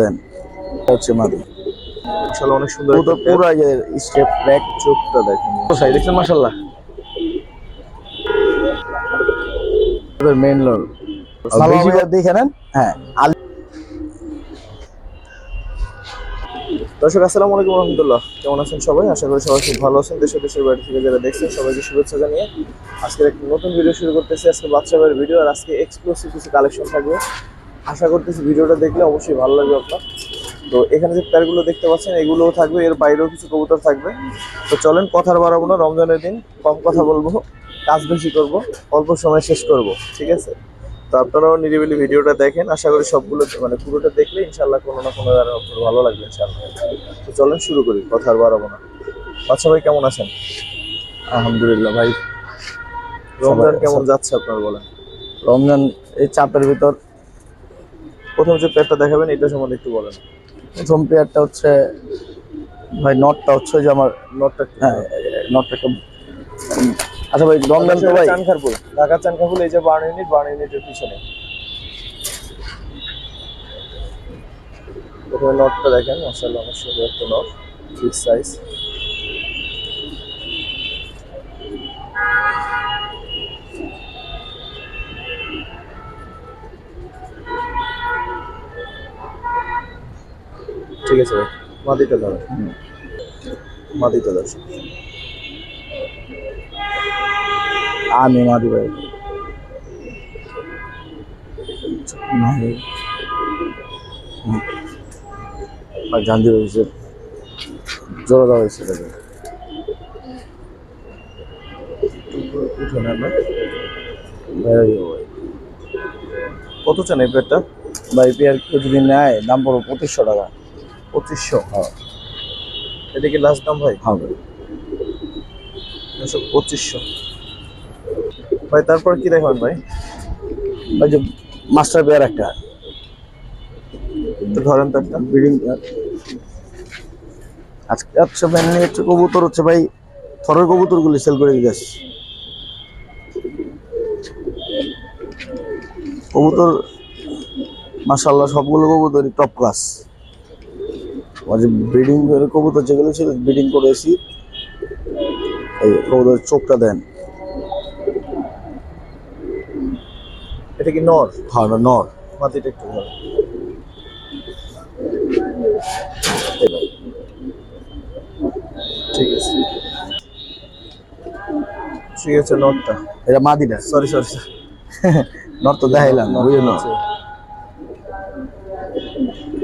দেন। হচ্ছে মাদি। মাশাআল্লাহ অনেক সুন্দর পুরো পুরো যে স্টেপ ব্যাক চোখটা দেখেন। সাইড দেখছেন মাশাআল্লাহ? মেইন লোড ভালো দেখে নেন। হ্যাঁ দর্শক আসসালামু আলাইকুম রহমতুল্লাহ। কেমন আছেন সবাই? আশা করি সবাই খুব ভালো আছেন। দেশে দেশের বাড়ি থেকে যারা দেখছেন সবাইকে শুভেচ্ছা জানিয়ে আজকে একটা নতুন ভিডিও শুরু করতেছি। আজকে বাচ্চা ভাইয়ের ভিডিও আর আজকে এক্সক্লুসিভ কিছু কালেকশন থাকবে। আশা করতেছি ভিডিওটা দেখলে অবশ্যই ভালো লাগবে আপনার। তো এখানে যে প্যারগুলো দেখতে পাচ্ছেন এগুলোও থাকবে এর বাইরেও কিছু কবুতর থাকবে। তো চলেন কথার বাড়াবো না রমজানের দিন কম কথা বলব কাজ বেশি করব অল্প সময় শেষ করব ঠিক আছে? তো আপনারাও নিরিবিলি ভিডিওটা দেখেন আশা করি সবগুলো মানে পুরোটা দেখলে ইনশাল্লাহ কোনো না কোনো জায়গায় আপনার ভালো লাগবে ইনশাল্লাহ তো চলেন শুরু করি কথার বাড়াবো না। আচ্ছা ভাই কেমন আছেন? আলহামদুলিল্লাহ ভাই। রমজান কেমন যাচ্ছে আপনার বলেন? রমজান এই চাপের ভিতর প্রথম যে প্যাটটা দেখাবেন এটা সম্বন্ধে একটু বলেন। প্রথম পেয়ারটা হচ্ছে ভাই নটটা হচ্ছে যে আমার নটটা হ্যাঁ নটটা আচ্ছা ভাই রমজান তো ভাই। চানখারপুর। ঢাকা চানখারপুর এই যে বার্ন ইউনিট বার্ন ইউনিটের পিছনে। প্রথমে নটটা দেখেন মাসাল্লাহ অনেক সুন্দর একটা নট বিগ সাইজ ঠিক আছে ভাই। মাদিটা ধরো। মাদিটা ধরো। আমি মাদি ভাই। আর গান্ধী হয়েছে জোরে দেওয়া হয়েছে। কত চান এই প্লেটটা ভাই পেয়ার কেউ যদি নেয় দাম পড়ব পঁচিশশো টাকা। পঁচিশশো হ্যাঁ। এটা কি লাস্ট দাম ভাই? হ্যাঁ ভাই। পঁচিশশো। ভাই তারপর কি দেখাবেন ভাই? ভাই যে মাস্টার পেয়ার একটা। একটু ধরেন তো একটা। Breeding pair. আজকে আচ্ছা মেনলি হচ্ছে কবুতর হচ্ছে ভাই থরের কবুতরগুলি সেল করে দিয়ে আসছি। কবুতর মাসাল্লাহ সবগুলো কবুতরই টপ ক্লাস যে ব্রিডিং কবুতর যেগুলো ছিল ব্রিডিং করেছি এই কবুতর চোখটা দেন। এটা কি নর? হ্যাঁ নর। মাটিটা একটু এই ঠিক আছে। ঠিক আছে নটটা এটা মাদিটা সরি সরি নর তো দেখাইলাম বুঝলি না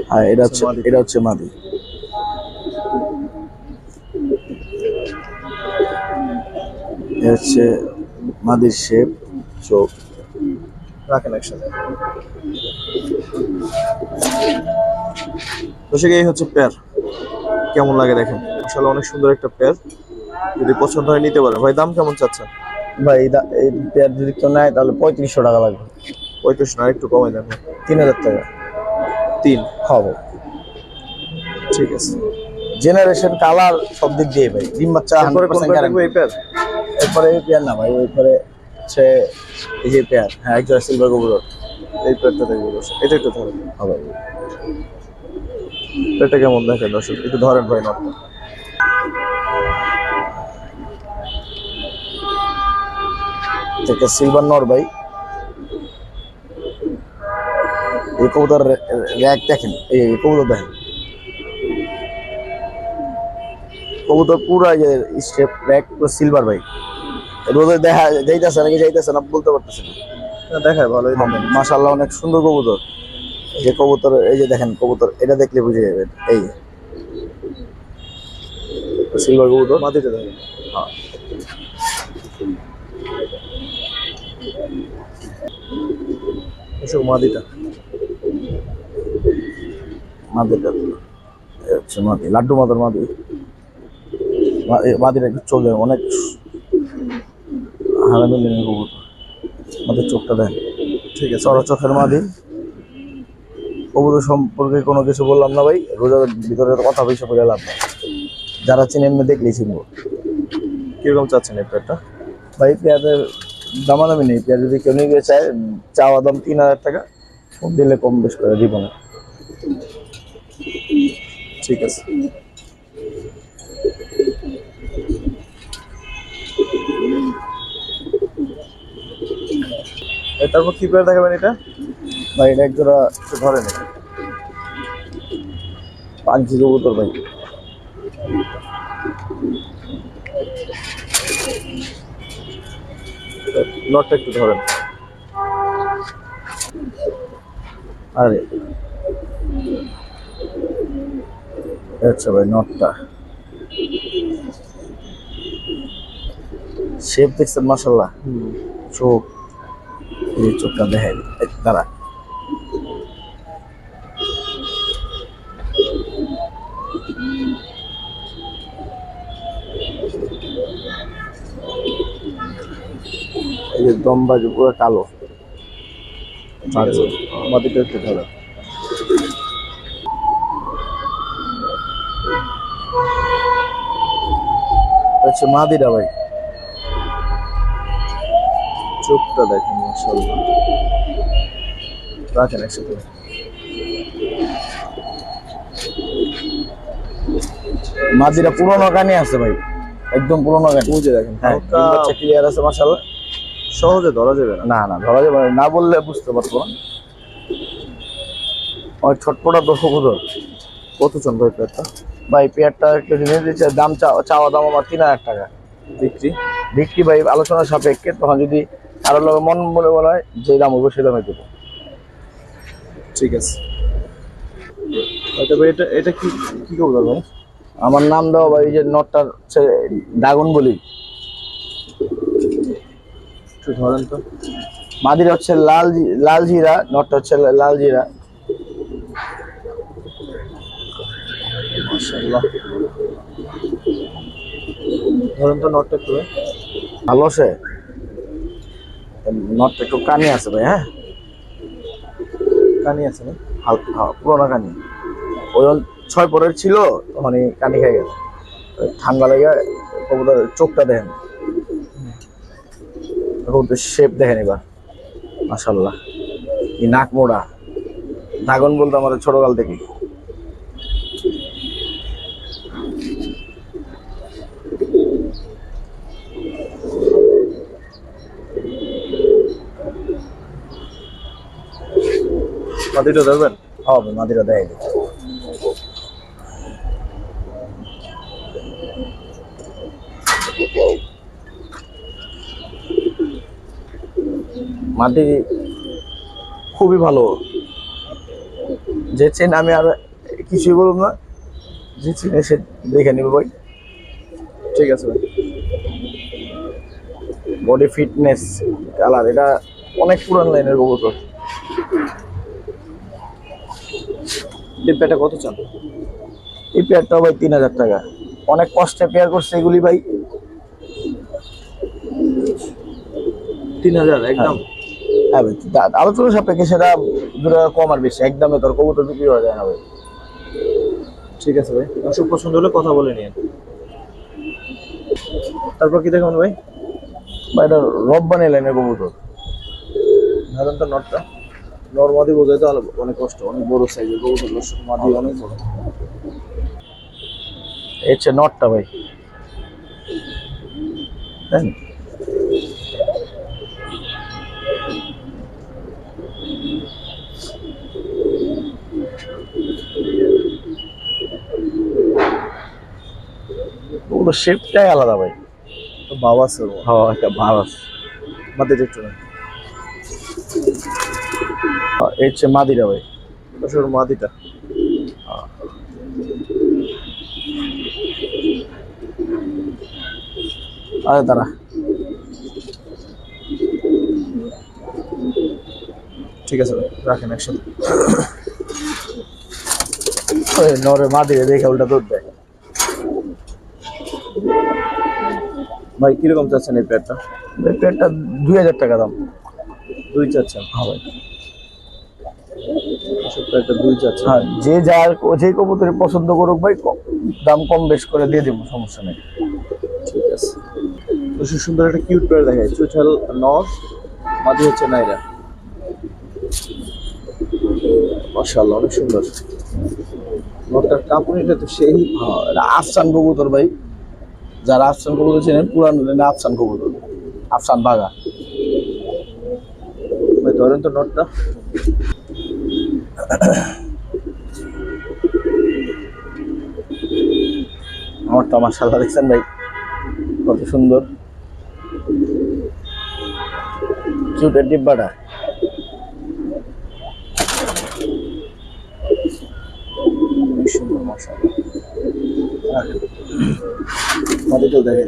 হ্যাঁ এটা হচ্ছে মাদি। এটা হচ্ছে মাদি এটা হচ্ছে মাদির শেপ চোখ। রাখেন একসাথে। সে এই হচ্ছে পেয়ার। কেমন লাগে দেখেন? আসলে অনেক সুন্দর একটা পেয়ার। যদি পছন্দ হয় নিতে পারেন। ভাই দাম কেমন চাচ্ছেন? ভাই এই পেয়ার যদি কেউ নেয় তাহলে পঁয়ত্রিশশো টাকা লাগবে। পঁয়ত্রিশ না একটু কমে দেন। তিন হাজার টাকা। তিন? হবে। ঠিক আছে। জেনারেশন কালার সব দিক দিয়ে ভাই। ডিম বাচ্চা তারপরে কোন 100% পেয়ার দেখব guarantee। এই পেয়ার? এরপরে এই পেয়ার না ভাই এরপরে হচ্ছে এই যে পেয়ার হ্যাঁ একজন সিলভার কবুতর এই পেয়ারটা দেখব দর্শক এটা একটু ধরেন হবে এটা কেমন দেখেন দর্শক একটু ধরেন ভাই নটটা সিলভার নর ভাই এই কবুতর র্যাক দেখেন এই কবুতর দেখেন কবুতর পুরো যে স্টেপ পুরো সিলভার ভাই। রোদে দেখা যাইতেছে নাকি যাইতেছে না বলতে পারতেছে না। দেখায় ভালোই মাশাল্লাহ অনেক সুন্দর কবুতর। যে কবুতর এই যে দেখেন কবুতর এটা দেখলে বুঝে যাবেন এই সিলভার কবুতর। মাটিতে দেখেন। হ্যাঁ। এসব মাদিটা মাদিটা হচ্ছে মাদি লাড্ডু মাদার মাদি মাদিটা একটু চলে অনেক হারামি লেনে কবুতর। মাদের চোখটা দেন ঠিক আছে চড়া চোখের মাদি। কবুতর সম্পর্কে কোনো কিছু বললাম না ভাই, রোজার ভিতরে কথা বেশি করে লাভ নেই। যারা চিনেন দেখলেই চিনবো। কীরকম চাচ্ছেন এই পেয়ারটা? ভাই পেঁয়াজের দামাদামি নেই। পেঁয়াজ যদি কেউ নিয়ে চায়, চাওয়া দাম তিন হাজার টাকা। দিলে কম বেশ করে, দিব না। ঠিক আছে। তারপর কি পেয়ার দেখাবেন এটা? ভাই এটা এক জোড়া একটু ধরে নেই পাঁচজি কবুতর ভাই। নটটা একটু ধরেন। আরে। আচ্ছা ভাই নটটা। শেপ দেখছেন মাসাল্লাহ চোখ। এই চোখটা দেখেন। এই দাঁড়া। এই যে কালো। আচ্ছা মাটিটা একটু হচ্ছে মাদিরা ভাই। চোখটা দেখেন রাখেন একসাথে। মাদিরা পুরোনো গানে আছে ভাই একদম পুরোনো গানে। বুঝে দেখেন হ্যাঁ ক্লিয়ার আছে মাসাল্লাহ সহজে ধরা যাবে না। না না ধরা যাবে না। বললে বুঝতে পারব। না ওই ছটপটা দর্শক কত চন ভাই প্লেটটা ভাই পেয়ারটা কেউ নিয়ে দিচ্ছে দাম চাওয়া দাম আমার তিন হাজার টাকা। বিক্রি? বিক্রি ভাই আলোচনা সাপেক্ষে তখন যদি কারোর লোক মন বলে বলা হয় যে দাম হবে সে দামে দেবো। ঠিক আছে। এটা এটা কি কি কবুতর ভাই আমার নাম দেওয়া ভাই এই যে নটটার হচ্ছে ড্রাগন বলি। একটু ধরেন তো। মাদিরা হচ্ছে লাল লাল জিরা নটটা হচ্ছে লাল জিরা। মাশাআল্লাহ। ধরেন তো নটটা একটু। ভালো আছে নটটা একটু কানি আছে ভাই হ্যাঁ? কানি আছে না হালকা হ্যাঁ, পুরোনো কানি। ওই ছয় পরের ছিল মানে কানি খেয়ে গেল ঠান্ডা লেগে কবুতর চোখটা দেখেন। কবুতর শেপ দেখেন এবার। মাসাল্লাহ এই নাক মোড়া। ড্রাগন বলতে আমাদের ছোটকাল থেকে মাটিটা ধরবেন হবে মাদিরা দেয় মাটি খুবই ভালো। যে চেন আমি আর কিছুই বলব না যে চেনে সে দেখে নেবে ভাই। ঠিক আছে ভাই। বডি ফিটনেস কালার এটা অনেক পুরান লাইনের কবুতর। ডিব্বাটা কত চান? এই পেয়ারটাও ভাই তিন হাজার টাকা। অনেক কষ্টে পেয়ার করছে এগুলি ভাই। তিন হাজার একদম। হ্যাঁ। ভাই দা- আলোচনা সাপেক্ষে সেটা দু টাকা কম আর বেশি। একদমে তোর কবুতর বিক্রি হয়ে যায় না ভাই। ঠিক আছে ভাই দর্শক পছন্দ হলে কথা বলে নিন তারপর কি দেখুন ভাই? বা এটা রব্বানি লাইনের কবুতর। ধরেন তো নটটা। নর্মাদি বোঝাই তো আলো- অনেক কষ্ট অনেক বড় সাইজের কবুতর মাদি অনেক বড়। হচ্ছে নটটা ভাই। ওগুলো শেপটাই আলাদা ভাই। তো বাবা আছে হ্যাঁ একটা আছে মাদিটা একটু। এই হচ্ছে মাদিরা ভাই? দর্শক মাদিটা। আরে তারা ঠিক আছে ভাই রাখেন একসাথে। নরে মাদিরে দেখে উল্টা দুধ দেয়। ভাই কীরকম চাচ্ছেন এই প্যাডটা এই প্লেটটা দুই হাজার টাকা দাম। দুই চাচ্ছেন। হ্যাঁ ভাই। প্যাডটা দুই চাচ্ছেন হ্যাঁ যে যার যে কবুতর পছন্দ করুক ভাই দাম কম বেশ করে দিয়ে দেবো সমস্যা নেই। ঠিক আছে। দর্শক সুন্দর একটা কিউট প্যাড দেখায়। চুইঠাল নর মাদি হচ্ছে নাইরা। মাশাআল্লাহ অনেক সুন্দর। নটটার কাঁপুনিটা তো সেই আফসান কবুতর ভাই। যারা আফসান কবুতর চেনেন পুরান আফসান কবুতর। আফসান বাগা ভাই ধরেন তো নটটা আমারটা মার্শাল্লাহ দেখছেন ভাই, কত সুন্দর। কিউটের ডিব্বাটা।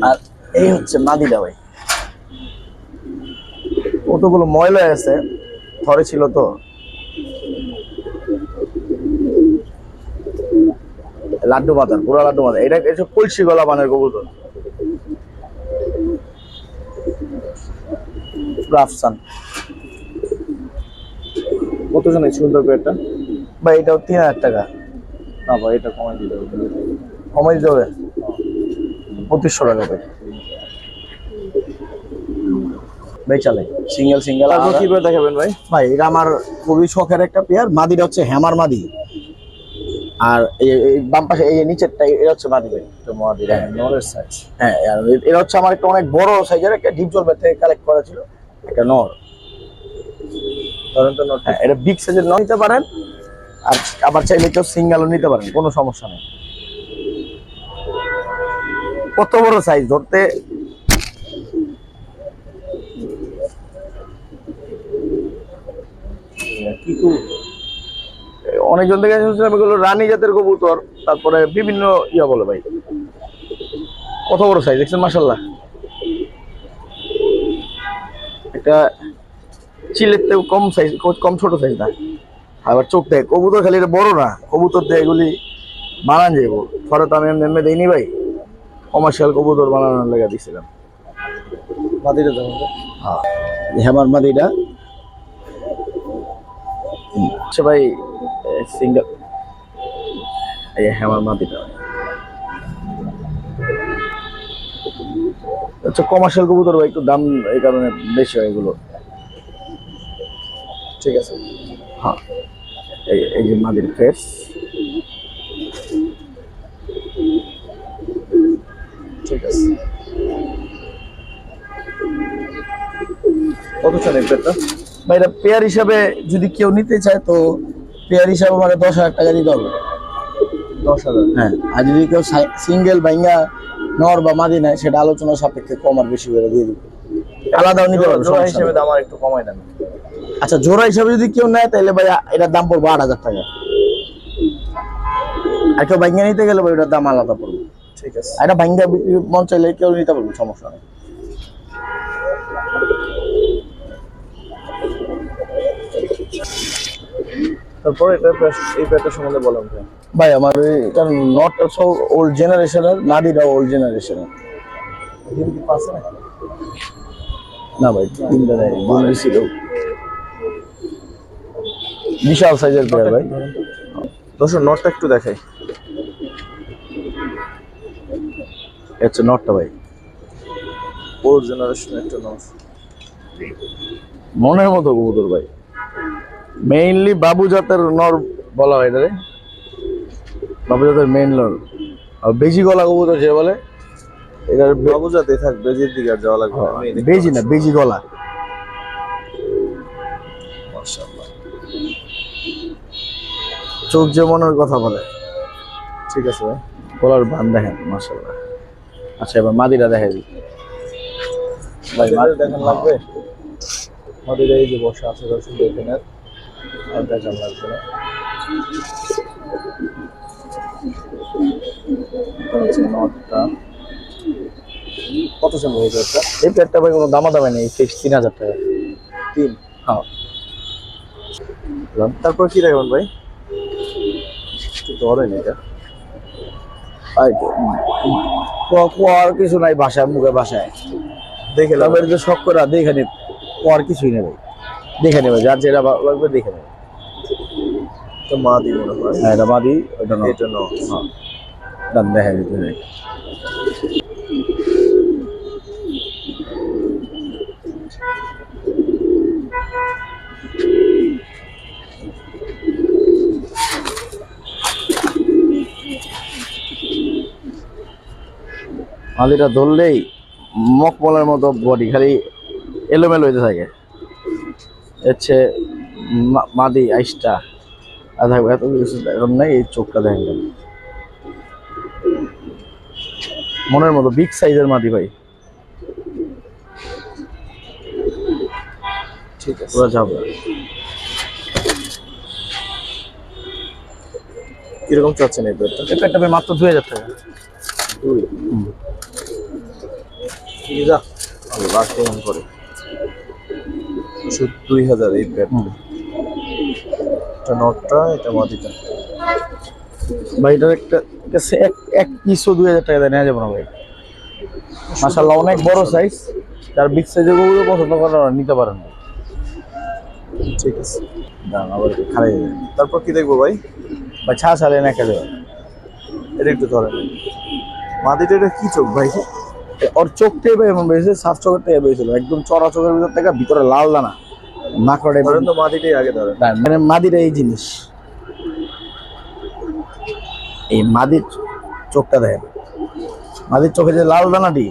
আর এই হচ্ছে মাদিটা ভাই। কতগুলো ময়লা আছে ঘরে ছিল তো। লাড্ডু মাথার পুরো লাড্ডু মাথা এটা এটা কলসি গলা বানের কবুতর। রাফসান। কত জন সুন্দর পেয়ারটা ভাই এটাও তিন হাজার টাকা। না ভাই এটা কমাই দিতে হবে। কমাই দিতে হবে? পঁচিশশো টাকা ভাই। ভাই চালাই সিঙ্গেল সিঙ্গেল কি দেখাবেন ভাই? ভাই এটা আমার খুবই শখের একটা পেয়ার। মাদিটা হচ্ছে হ্যামার মাদি। আর এই বাম পাশে এই নিচেরটা এটা হচ্ছে মাদি ভাই এটা নরের সাইজ হ্যাঁ এটা হচ্ছে আমার একটা অনেক বড় সাইজের একটা ডিপ জলবের থেকে কালেক্ট করা ছিল। একটা নর ধরেন তো হ্যাঁ এটা বিগ সাইজের নর নিতে পারেন আর আবার চাইলে কেউ সিঙ্গেলও নিতে পারেন কোনো সমস্যা নেই। কত বড় সাইজ ধরতে কি অনেকজন থেকে শুনছিলাম এগুলো রানী জাতের কবুতর তারপরে বিভিন্ন ইয়া বলে ভাই। কত বড় সাইজ দেখছেন মাসাল্লাহ একটা চিলের থেকে কম সাইজ কম ছোট সাইজ না। আবার চোখ দেয় কবুতর খালি এটা বড় না কবুতর দিয়ে এগুলি বানান যাইব। পরে তো আমি এমনি দিইনি ভাই। কমার্শিয়াল কবুতর বানানোর লেগে মাদিটা দেখেন তো হেমার মাদিটা। আচ্ছা ভাই মাদিটা আচ্ছা কমার্শিয়াল কবুতর একটু দাম এই কারণে বেশি হয় এগুলো। ঠিক আছে। হ্যাঁ এই এই যে মাদির ফেস ঠিক আছে। কত চান এই পেয়ারটা ভাই এটা পেয়ার হিসাবে যদি কেউ নিতে চায় তো পেয়ার হিসাবে মানে দশ হাজার টাকা দিতে হবে। দশ হাজার? হ্যাঁ আর যদি কেউ সিঙ্গেল ভাইঙ্গা নর বা মাদি নেয় সেটা আলোচনা সাপেক্ষে কম আর বেশি করে দিয়ে দিবে। আলাদাও নিতে পারবে জোড়া হিসেবে দাম আর একটু কমাই দেন। আচ্ছা জোড়া হিসাবে যদি কেউ নেয় তাহলে ভাই এটার দাম পড়বে আট হাজার টাকা। আর কেউ ভাঙ্গা নিতে গেলে ভাই ওটার দাম আলাদা পড়বে। ঠিক আছে। এটা বিক্রি মন চাইলে কেউ নিতে পারবে সমস্যা নেই। তারপর এটা এই পেয়ারটা সম্বন্ধে বলেন ভাই। ভাই আমার এটার নটটা সব ওল্ড জেনারেশনের নারীরাও ওল্ড জেনারেশনের না ভাই তিনটা নেই বলবি ছিল। বিশাল সাইজের পেয়ার ভাই। দর্শক নটটা একটু দেখাই। এ হচ্ছে নটটা ভাই ওল্ড জেনারেশন একটা নট মনের মতো কবুতর ভাই। মেইনলি বাবু জাতের নর বলা হয় এটা রে বাবু জাতের মেইন নর আর বেজি গলা কবুতর যে বলে এটার বে- বাবু যাতে থাক বেজির দিকে আর যাওয়া লাগবে দেখতে বেজি না বেজি গলা। মাশাআল্লাহ। চোখ যে মনের কথা বলে। ঠিক আছে ভাই গলার বান দেখেন মাসাল্লাহ আচ্ছা এবার মাদিরা দেখে দিই। ভাই মাদিরা দেখান লাগবে? মাদিরা এই যে বসা আছে দর্শক দেখে নেন আর লাগবে নটটা কত সময় হয়ে যাচ্ছে এই প্লেটটা ভাই কোনো দামা দামে নেই ফিক্স তিন হাজার টাকা। তিন? হ্যাঁ। তারপর কি রাখবেন ভাই? ধরেন এটা। আর কিছু নাই বাসায় মুখে বাসায়। দেখে যে শখ করে দেখে নে কোয়ার কিছুই নেই ভাই। দেখে নেবে যার যেটা ভালো লাগবে দেখে নেবে। আলিটা হ্যাঁ, হ্যাঁ। ধরলেই মকমলের মতো বডি খালি এলোমেলো হইতে থাকে। এর মাদি আইসটা। আর থাকবে এত কিছু এখন নাই এই চোখটা দেখেন কেন। মনের মতো বিগ সাইজের মাদি ভাই। ঠিক আছে পুরো যাবে। কীরকম চাচ্ছেন এই পেটটা? এই পেটটা ভাই মাত্র দুই হাজার টাকা। দুই। ঠিক করে? হাজার এই পেট হুম। এটা নটটা এটা মাদিটা ভাই এটার একটা কাছে এক এক পিসও দুই হাজার টাকা দিয়ে নেওয়া যাবে না ভাই। মাসাল্লাহ অনেক বড় সাইজ যার বিগ সাইজের গরু পছন্দ করেন নিতে পারেন ঠিক আছে। দাঁড়ান আবার খারাই তারপর কি দেখব ভাই? বা ছা ছাড়ে না খেলে এটা একটু ধরেন। মাদিটা এটা কি চোখ ভাই? ওর চোখটাই ভাই এমন বেশি সাফ চোখের থেকে বেরিয়েছিল। একদম চড়া চোখের ভিতর থেকে ভিতরে লাল দানা। মাকড়ে মাদিটাই আগে ধরেন। মানে মাদিরা এই জিনিস। এই মাদির চোখটা দেখেন। মাদির চোখে যে লাল দানাটি।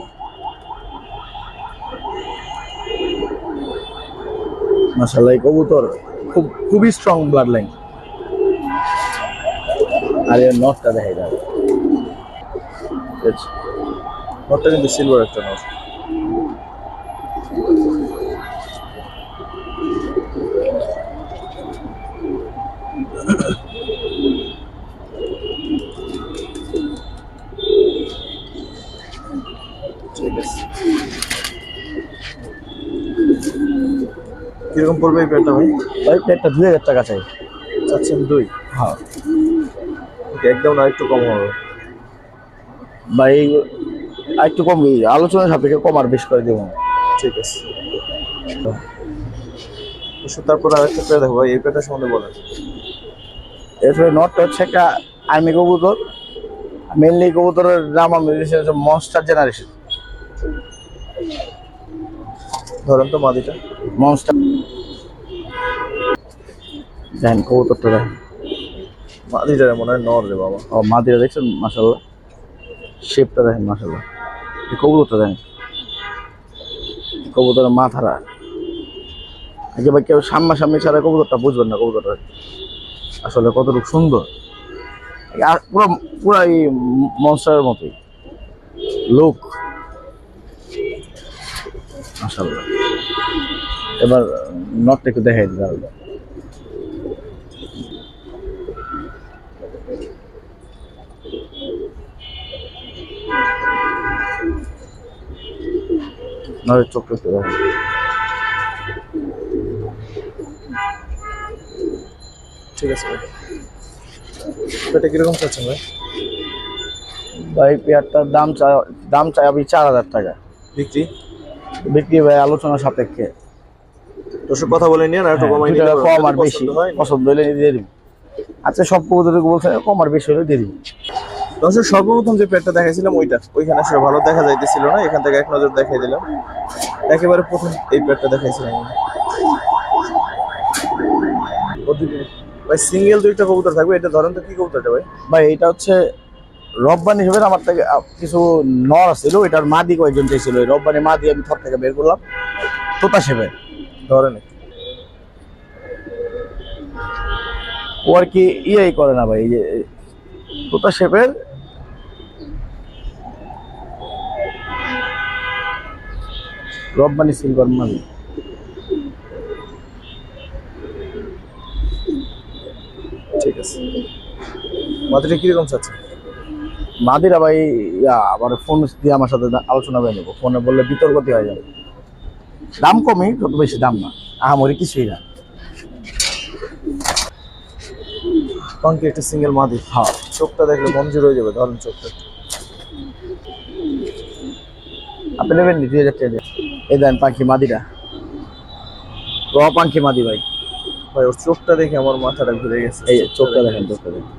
মাসাল্লাহ কবুতর খুব খুবই স্ট্রং ব্লাড লাইন আর এর নটটা দেখে যাবে নটটা কিন্তু সিলভার একটা নট ঠিক আছে কীরকম পড়বে এই পেটটা ভাই? ওই প্লেটটা দুই হাজার টাকা চাই। চাচ্ছেন দুই? হ্যাঁ। একদম না একটু কম হবে। আর একটু কম এই আলোচনার সাপেক্ষে কম আর বেশ করে দেবো ঠিক আছে। তারপর আর একটা পেয়ে দেখো ভাই এই পেটা সম্বন্ধে বলেন। এরপরে নটটা হচ্ছে একটা আর্মি কবুতর। মেনলি কবুতরের নাম আমি হচ্ছে মনস্টার জেনারেশন ধরেন তো মাদিটা। মনস্টার দেখেন কবুতরটা দেখেন মাদিটা মনে হয় নর রে বাবা। ও মাদিরা দেখছেন? মাসাল্লাহ শেপটা দেখেন মাসাল্লাহ এই কবুতরটা দেখেন। কবুতরের মাথারা একেবারে কেউ সামনাসামনি ছাড়া কবুতরটা বুঝবেন না কবুতরটা। আসলে কতটুকু সুন্দর। আর পুরো পুরো এই মনস্টারের মতোই। লোক মাসাল্লাহ এবার নটটা একটু দেখাই দিতে নটের চোখটা একটু ঠিক আছে ভাই। কীরকম চাচ্ছেন ভাই? ভাই পেয়ারটার দাম চাই দাম চাই আমি চার হাজার টাকা। বিক্রি? বিক্রি ভাই আলোচনা সাপেক্ষে। দর্শক কথা বলে নিয়ে একটু কমাই দুই নিলে কম আর বেশি পছন্দ হয় পছন্দ হলে দিয়ে দিবি। আচ্ছা সব কবুতরকে বলছে কম আর বেশি হলে দিয়ে দিবি। দর্শক, সর্বপ্রথম যে পেটটা দেখাইছিলাম ওইটা। ওইখানে সে ভালো দেখা যাইতেছিল না, এখান থেকে এক নজর দেখাই দিলাম। একেবারে প্রথম এই পেটটা দেখাইছিলাম ভাই সিঙ্গেল দুইটা কবুতর থাকবে, এটা ধরেন তো কি কবুতরটা ভাই? ভাই, এটা হচ্ছে রব্বানি হিসেবে আমার থেকে কিছু নর ছিল এটার মাদি কয়েকজন চাইছিল। ওই রব্বানি মাদি আমি থর থেকে বের করলাম। তোতা সেবে ধরেন। ও আর কি ইয়েই করে না ভাই যে, তোতা শেপের রব্বানি সিলভার মাদি ঠিক আছে। মাটিটা কীরকম চাচ্ছে মাদিরা ভাই আবার ফোন দিয়ে আমার সাথে আলোচনা করে নেব। ফোনে বললে বিতর্কতি হয়ে যাবে। দাম কমই তত বেশি দাম না। আহামরি কিছুই না। পাঙ্কি একটা সিঙ্গেল মাদি হ্যাঁ। চোখটা দেখলে মঞ্জুর হয়ে যাবে ধরেন চোখটা। আপনি নেবেন দুই হাজার টাকা। এই দেন পাখি মাদিটা। র পাখি মাদি ভাই। ভাই ওর চোখটা দেখে আমার মাথাটা ঘুরে গেছে। এই চোখটা দেখেন চোখটা দেখেন।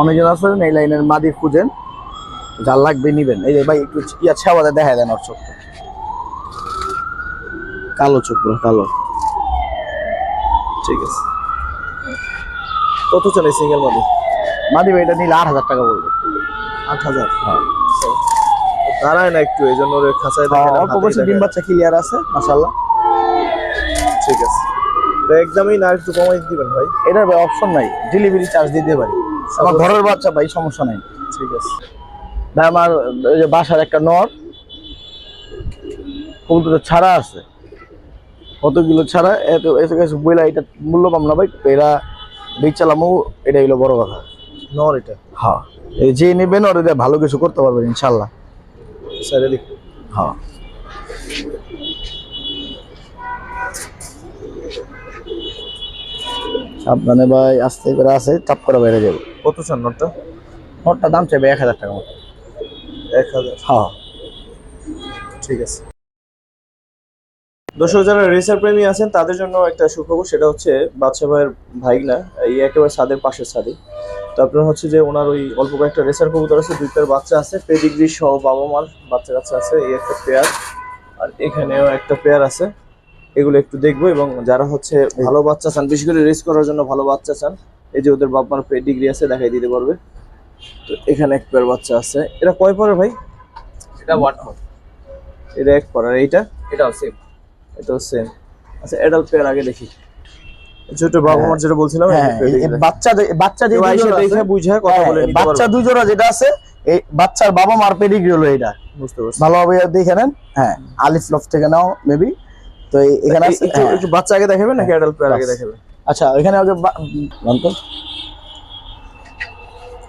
অনেকজন আছেন এই লাইনের মাদি খুঁজেন। যার লাগবে নিবেন। এই যে ভাই একটু ইয়া ছাওয়াতে দেখা দেন ওর চোখটা। কালো চোখ পুরো কালো। ঠিক আছে। কত চলে সিঙ্গেল মাদি? মাদি ভাই এটা নিলে আট হাজার টাকা বলবে। আট হাজার? দাঁড়ায় না একটু এই জন্য খাঁচায় হ্যাঁ, অল্প বয়সে ডিম বাচ্চা ক্লিয়ার আছে মাশাল্লাহ ঠিক আছে। তো একদমই না একটু কমাই দিবেন ভাই? এটার ভাই অপশন নাই ডেলিভারি চার্জ দিতে পারি আমার ঘরের বাচ্চা ভাই সমস্যা নাই। ঠিক আছে। ভাই আমার যে বাসার একটা নর কবুতর ছাড়া আছে। কতগুলো ছাড়া এত এত কিছু বইলা এটা মূল্য পাম না ভাই এরা বেচালামও এটা হলো বড় কথা। নর এটা? হ্যাঁ যে নেবেন ওর দিয়ে ভালো কিছু করতে পারবেন ইনশাল্লাহ স্যার এদিক। হ্যাঁ। সাবধানে ভাই আস্তে করে আছে চাপ করে বাইরে যাবে। কত চান নোটটা? নোটটা দাম চাইবে এক হাজার টাকা মতো। এক হাজার। হ্যাঁ। ঠিক আছে। দর্শক যারা রেসার প্রেমী আছেন তাদের জন্য একটা সুখবর সেটা হচ্ছে বাচ্চা ভাইয়ের ভাইগনা এই একেবারে ছাদের পাশের ছাদে। তো আপনার হচ্ছে যে ওনার ওই অল্প কয়েকটা রেসার কবুতর আছে দুইটার বাচ্চা আছে পেডিগ্রি সহ বাবা মার বাচ্চা কাচ্চা আছে এই একটা পেয়ার আর এখানেও একটা পেয়ার আছে। এগুলো একটু দেখব এবং যারা হচ্ছে ভালো বাচ্চা চান বিশেষ করে রেস করার জন্য ভালো বাচ্চা চান এই যে ওদের বাপ মার পেডিগ্রি আছে দেখাই দিতে পারবে। তো এখানে এক পেয়ার বাচ্চা আছে। এটা কয় পরের ভাই? এটা ওয়ান এটা এক পরের এইটা? এটাও সেম এটাও সেম আচ্ছা অ্যাডাল্ট পেয়ার আগে দেখি। ছোট বাবা মার যেটা বলছিলাম হ্যাঁ বাচ্চা যে- বাচ্চা যে দেখে বুঝে কথা হ্যাঁ, বলে বাচ্চা। দুই জোড়া যেটা আছে এই বাচ্চার বাবা মার পেডিগ্রি হলো এটা বুঝতে পারছি। ভালোভাবে দেখে নেন। হ্যাঁ আলিফ লফ থেকে নাও মেবি তো এখানে একটু হ্যাঁ। বাচ্চা আগে দেখাবে নাকি অ্যাডাল্ট পেয়ার আগে। দেখাবে আচ্ছা আগে বা- বল তো।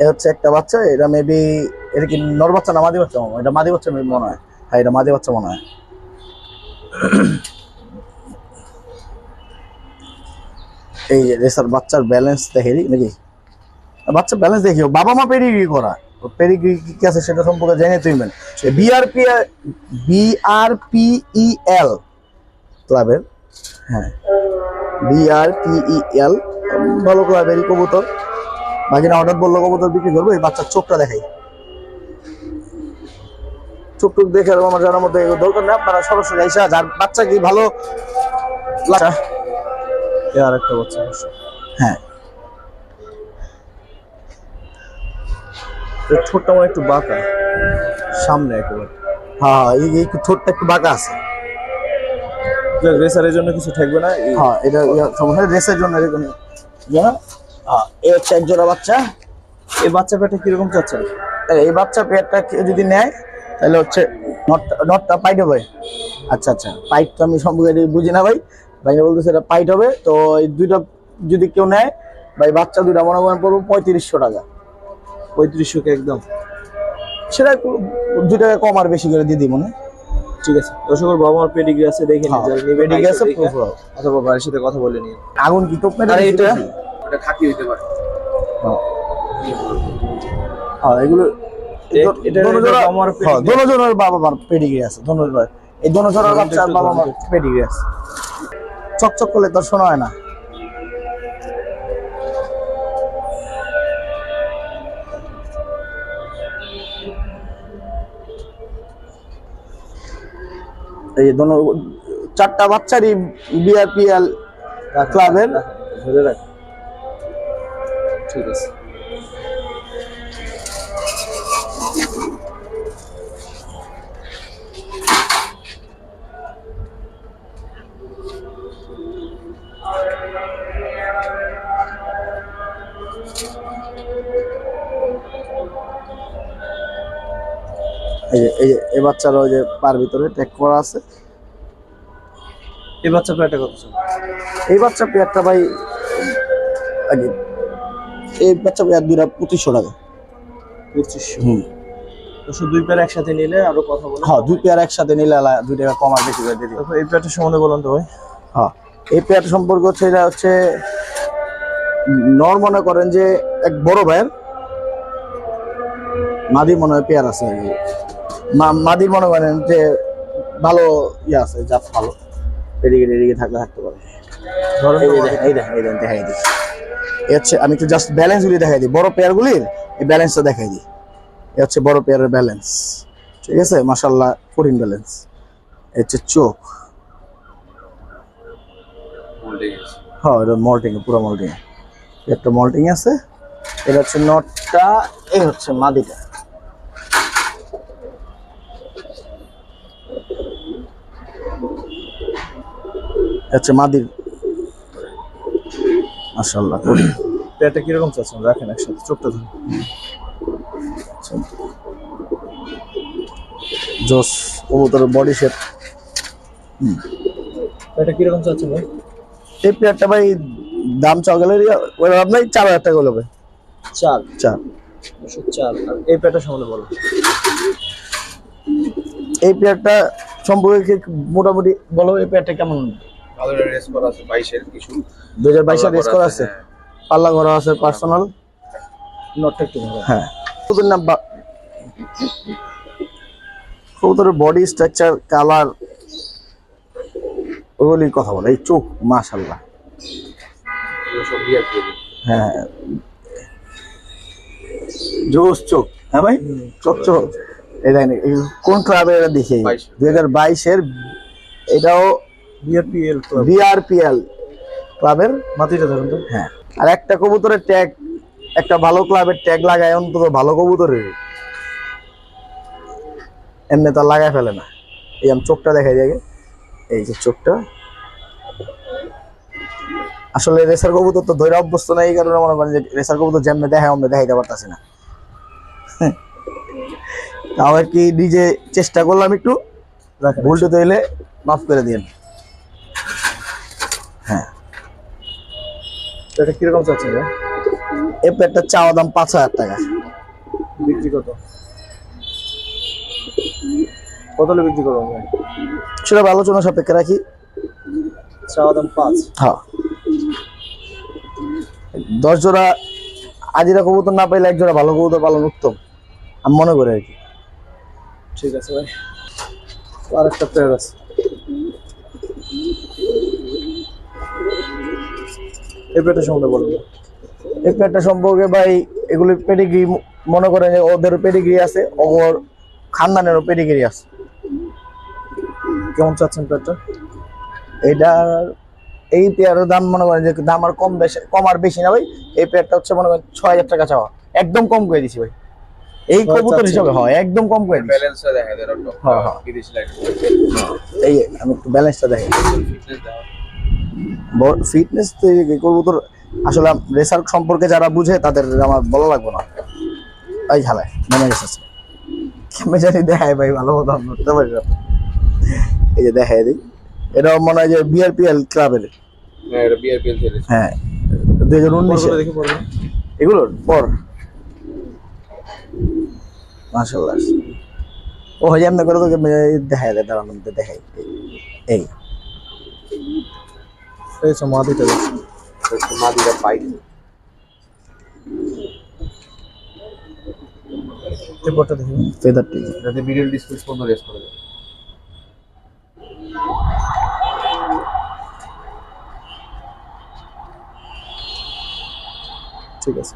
হচ্ছে একটা বাচ্চা এটা মেবি এটা কি নর বাচ্চা না মাদি বাচ্চা? এটা মাদি বাচ্চা মনে হয়। হ্যাঁ এটা মাদি বাচ্চা মনে হয়। এই যে রেসার বাচ্চার ব্যালেন্স দেখে নাকি? বাচ্চার ব্যালেন্স দেখিও বাবা মা পেডিগ্রি করা। পেডিগ্রি কি আছে সেটা সম্পর্কে জেনে তুইবেন বিআরপি বিআরপিইএল ক্লাবের হ্যাঁ। বিআরপিইএল ভালো ক্লাবেরই কবুতর। বাকিরা হঠাৎ বলল কবুতর বিক্রি করব এই বাচ্চার চোখটা দেখাই। চোখ টুক দেখে আমার জানার মধ্যে দরকার নেই আপনারা সরাসরি আইসা যার বাচ্চা কি ভালো লাগা এ আর একটা বাচ্চা। হ্যাঁ। ঠোঁটটা আমার একটু বাঁকা। সামনে একেবারে। হ্যাঁ এই এই একটু ঠোঁটটা একটু বাঁকা আছে। রেসারের জন্য কিছু থাকবে না হ্যাঁ এটা সমস্যা রেসের জন্য এরকম হ্যাঁ এই হচ্ছে এক জোড়া বাচ্চা। এই বাচ্চা পেটে কীরকম তাহলে এই বাচ্চা কেউ যদি নেয় তাহলে হচ্ছে নটটা নটটা পাইট হবে। আচ্ছা আচ্ছা পাইট তো আমি সম্পর্কে বুঝি না ভাই ভাই বলতেছে এটা পাইট হবে তো এই দুইটা যদি কেউ নেয় ভাই বাচ্চা দুইটা মনে করেন পড়ব পঁয়ত্রিশশো টাকা। পঁয়ত্রিশশো কে একদম। সেটা একটু দুই টাকা কম আর বেশি করে দিয়ে দিই মনে ঠিক আছে। দর্শকের বাবা মার পেডিগ্রি আছে দেখে নিন হ্যাঁ, যারা নিবে pedigree আছে, proof অথবা বাড়ির সাথে কথা বলে নিন। আগুন কি তোপ মেরে এটা? এটা খাকি হইতে পারে। হ্যাঁ। এগুলো এটা- দোনো বাবা। দোনো মার পেডিগ্রি আছে দোনো এই দোনো বাবা মার পেডিগ্রি আছে। চকচক করলে দর্শন শোনা হয় না। এই দোনো চারটা বাচ্চারই বিআরপিএল ক্লাবের ধরে রাখ ঠিক আছে। এই বাচ্চার ওই যে পার ভিতরে ট্যাগ করা আছে। এই বাচ্চা পেটে কত এই বাচ্চা পেয়ারটা ভাই আগে এই বাচ্চা পেয়ার দুইটা পঁচিশশো টাকা। পঁচিশশো? হুম। দুশো দুই পেয়ার একসাথে নিলে আরও কথা বলে? হ্যাঁ দুই পেয়ার একসাথে নিলে দুই টাকা কম আর বেশি করে দিবে এই পেয়ারটার সম্বন্ধে বলুন তো ভাই। হ্যাঁ এই পেয়ার সম্পর্ক হচ্ছে এটা হচ্ছে নর মনে করেন যে এক বড় ভাইয়ের মাদি মনে হয় পেয়ার আছে মাদির মনে করেন যে ভালো ইয়ে আছে জাত ভালো। এদিকে এদিকে থাকলে থাকতে পারে। ধরেন এই তো দেখেন, এই দেখেন দেখাই দিই। এই হচ্ছে আমি একটু জাস্ট ব্যালেন্স গুলি দেখাই দিই। বড় পেয়ার গুলির এই ব্যালেন্সটা দেখাই দিই। এই হচ্ছে বড় পেয়ারের ব্যালেন্স ঠিক আছে? মাশাল্লাহ কঠিন ব্যালেন্স এই হচ্ছে চোখ। হ্যাঁ এটা মল্টিং পুরো মল্টিং একটা মল্টিং আছে। এটা হচ্ছে নটটা এই হচ্ছে মাদিটা। এটা হচ্ছে মাদির। মাশাল্লাহ পেয়ারটা কীরকম চাচ্ছেন? রাখেন একসাথে চোখটা ধরুন। জোস কবুতরের বডি শেপ পেয়ারটা কীরকম চাচ্ছেন ভাই? এই প্লেয়ারটা ভাই দাম চাও গেলে ওই আপনার চার হাজার টাকা হবে চার? চার। চার। আর এই পেয়ারটা সামনে বলো এই প্লেয়ারটা সম্পর্কে মোটামুটি বলো এই প্লেয়ারটা কেমন? ভালো রেস করা আছে বাইশের কিছু দুই হাজার বাইশে রেস করা আছে হ্যাঁ। পাল্লা করা আছে পার্সোনাল নটটা একটু হ্যাঁ। কবুতরের নাম বা- কবুতরের বডি স্ট্রাকচার কালার ওগুলি কথা বলে। এই চোখ মাশাল্লাহ হ্যাঁ জোস চোখ হ্যাঁ ভাই? চোখ চোখ। এই দেখেন কোন ক্লাবে এটা দেখি। দুই হাজার বাইশের এটাও বিআরপিএল ক্লাব বিআরপিএল ক্লাবের মাটিটা ধরুন তো। হ্যাঁ। আর একটা কবুতরের ট্যাগ একটা ভালো ক্লাবের ট্যাগ লাগায় অন্তত ভালো কবুতরের। এমনি তো আর লাগায় ফেলে না। এই আমি চোখটা দেখাই যাবে এই যে চোখটা। আসলে রেসার কবুতর তো ধৈর্য অভ্যস্ত না এই কারণে মনে করেন যে রেসার কবুতর যেমনি দেখায় আমরা দেখাইতে পারতাছি না। তাও আর কি নিজে চেষ্টা করলাম একটু। ভুলটে এলে মাফ করে দিন হ্যাঁ। পেয়ারটা কীরকম চাচ্ছেন ভাই? এই প্যাডটার চাওয়া দাম পাঁচ হাজার টাকা। বিক্রি কত? কত হলে বিক্রি করব ভাই? সেটা আলোচনা সাপেক্ষে রাখি। চাওয়া দাম পাঁচ। হ্যাঁ। দশ জোড়া আজিরা কবুতর না পাইলে এক জোড়া ভালো কবুতর পালন উত্তম আমি মনে করি আর কি। ঠিক আছে ভাই। আর একটা পেয়ার আছে। এই পেয়ারটা সম্বন্ধে বলব এই প্যাডটা সম্পর্কে ভাই এগুলি পেডিগ্রি মনে করেন যে ওদের পেডিগ্রি আছে ওর খানদানেরও পেডিগ্রি আছে। কেমন চাচ্ছেন পেয়ারটা এইটার এই পেয়ারের দাম মনে করেন যে দাম আর কম বেশি কম আর বেশি না ভাই এই পেয়ারটা হচ্ছে মনে করেন ছয় হাজার টাকা চাওয়া। একদম কম করে দিছি ভাই। এই কবুতর হিসাবে হয় একদম কম করে ব্যালেন্সটা দেখা হ্যাঁ, হ্যাঁ। এই আমি একটু ব্যালেন্সটা দেখি। ফিটনেস দেওয়া ফিটনেস তো এই কবুতর আসলে রেসার সম্পর্কে যারা বুঝে তাদের আমার বলা লাগবে না। এই ঝালায় নেমে গেছে। কেমনে জানি দেখায় ভাই ভালো মতো বুঝতে পারি এই যে দেখায় দিই। এটা মনে হয় যে বিআরপিএল ক্লাবের হ্যাঁ হ্যাঁ দুই হাজার উনিশে। এগুলোর? পর। মাশাল্লাহ ও হয় এমনি করে তোকে দেখায় দেয় তার মধ্যে দেখাই। এই। এই সব মাদিটা দেখছি মাদিরা পাইপ এই পরটা দেখি ফেদারটি যাতে মিডল ডিসপ্লেস পর্যন্ত রেস করে দেয় ঠিক আছে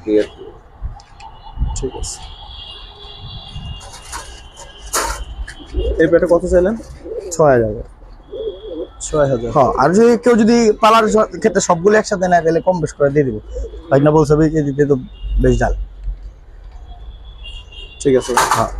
ক্লিয়ার ঠিক আছে এই পেয়ারটা কত চাইলেন? ছয় হাজার। ছয় হাজার। হ্যাঁ আর যদি কেউ যদি পালার ক্ষেত্রে সবগুলো একসাথে নেয় তাহলে কম বেশ করে দিয়ে দিব। ভাই না বলছে দিতে তো বেশ জাল ঠিক আছে। হ্যাঁ।